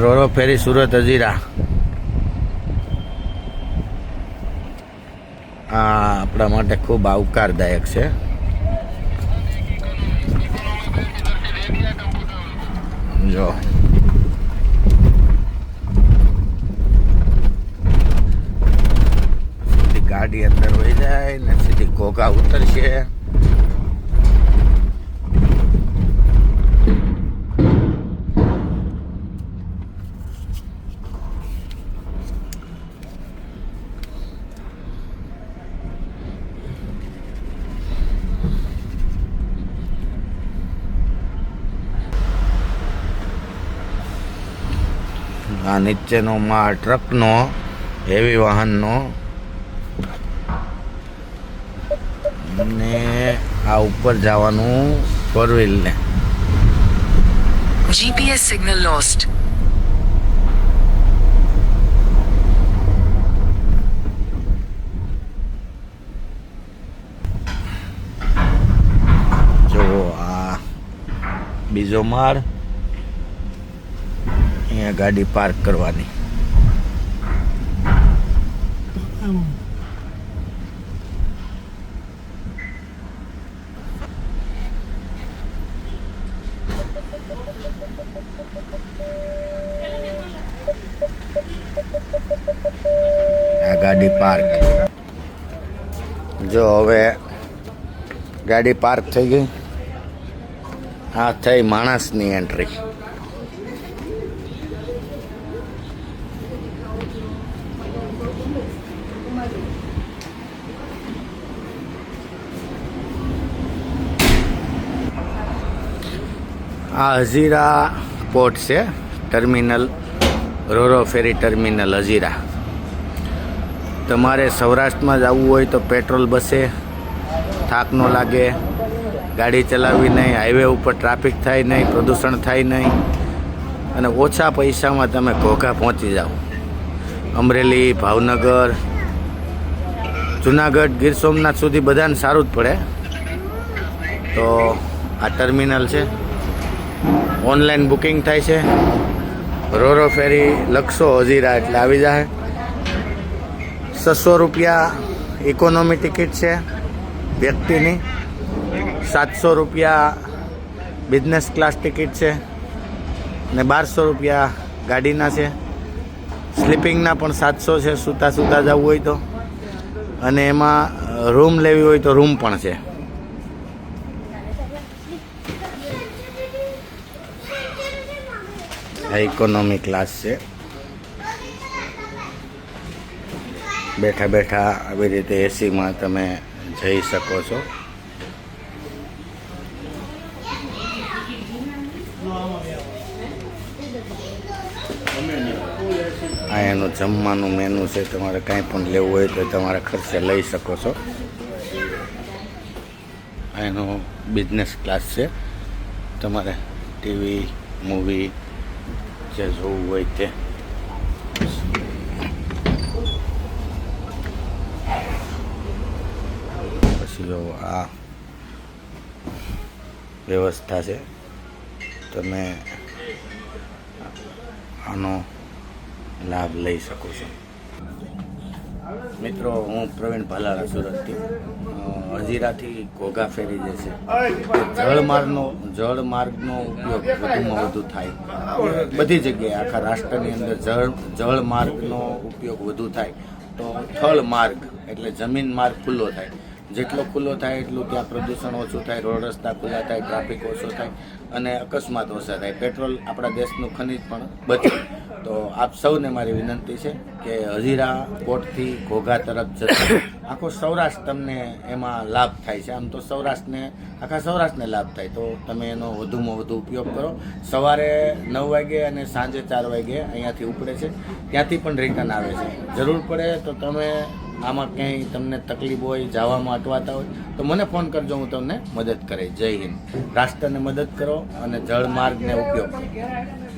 રોરો ફેરી સુરત હજીરા આ આપણા માટે ખૂબ આવકારદાયક છે. જો. ગાડી અંદર વહી જાય ને સીધી ઘોઘા ઉતરશે. આ નીચેનો માળ ટ્રકનો હેવી વાહનનો. અને આ ઉપર જવાનું ફોર વ્હીલને જીપીએસ સિગ્નલ લોસ્ટ જો આ બીજો માળ. અહીંયા ગાડી પાર્ક કરવાની. આ ગાડી પાર્ક. જો હવે ગાડી પાર્ક થઈ ગઈ. આ થઈ માણસની એન્ટ્રી આ હજીરા પોર્ટ છે, terminal, roro ferry terminal Hazira તમારે સૌરાષ્ટ્રમાં જવું હોય તો પેટ્રોલ બસે, થાક ન લાગે, ગાડી ચલાવવી નહીં, હાઈવે ઉપર ટ્રાફિક થાય નહીં, પ્રદૂષણ થાય નહીં, અને ઓછા પૈસામાં તમે ઘોઘા પહોંચી જાઓ. અમરેલી, ભાવનગર, જુનાગઢ, ગીર સોમનાથ સુધી બધાને સારું જ પડે. તો આ ટર્મિનલ છે. ઓનલાઈન બુકિંગ થાય છે. રોરો ફેરી લખશો હજીરા એટલે આવી જાય. છસો રૂપિયા ઇકોનોમી ટિકિટ છે વ્યક્તિની. સાતસો રૂપિયા બિઝનેસ ક્લાસ ટિકિટ છે. ને બારસો રૂપિયા ગાડીના છે. સ્લીપિંગના પણ સાતસો છે સૂતા સૂતા જવું હોય તો. અને એમાં રૂમ લેવી હોય તો રૂમ પણ છે. આ ઇકોનોમી ક્લાસ છે. બેઠા બેઠા આવી રીતે એસીમાં તમે જઈ શકો છો. આ એનું જમવાનું મેનુ છે. તમારે કાંઈ પણ લેવું હોય તો તમારે ખર્ચે લઈ શકો છો. આ એનો બિઝનેસ ક્લાસ છે. તમારે ટીવી મૂવી જે જોવું હોય તે. પછી જો આ વ્યવસ્થા છે. તમે આનો લાભ લઈ શકો છો. મિત્રો, હું પ્રવીણ ભાલાળા સુરતથી. હજીરાથી ઘોઘા ફેરી જે છે. જળમાર્ગનો જળમાર્ગનો ઉપયોગ વધુમાં વધુ થાય. બધી જગ્યાએ, આખા રાષ્ટ્રની અંદર જળ જળમાર્ગનો ઉપયોગ વધુ થાય. તો થળ માર્ગ, એટલે જમીન માર્ગ ખુલ્લો થાય. જેટલો ખુલ્લો થાય એટલું ત્યાં પ્રદૂષણ ઓછું થાય, રોડ રસ્તા ખુલ્લા થાય, ટ્રાફિક ઓછો થાય અને અકસ્માત ઓછા થાય. પેટ્રોલ આપણા દેશનું ખનિજ પણ બચે. તો આપ સૌને મારી વિનંતી છે કે હજીરા કોટથી ઘોઘા તરફ જતા આખો સૌરાષ્ટ્ર તમને એમાં લાભ થાય છે. આમ તો સૌરાષ્ટ્રને, આખા સૌરાષ્ટ્રને લાભ થાય. તો તમે એનો વધુમાં વધુ ઉપયોગ કરો. સવારે નવ વાગે અને સાંજે ચાર વાગે અહીંયાથી ઉપડે છે. ત્યાંથી પણ રિટર્ન આવે છે. જરૂર પડે તો તમે આમાં ક્યાંય તમને તકલીફ હોય, જવામાં અટવાતા હોય, તો મને ફોન કરજો, હું તમને મદદ કરીશ જય હિન્દ. રાષ્ટ્રને મદદ કરો અને જળમાર્ગને ઉપયોગ કરો.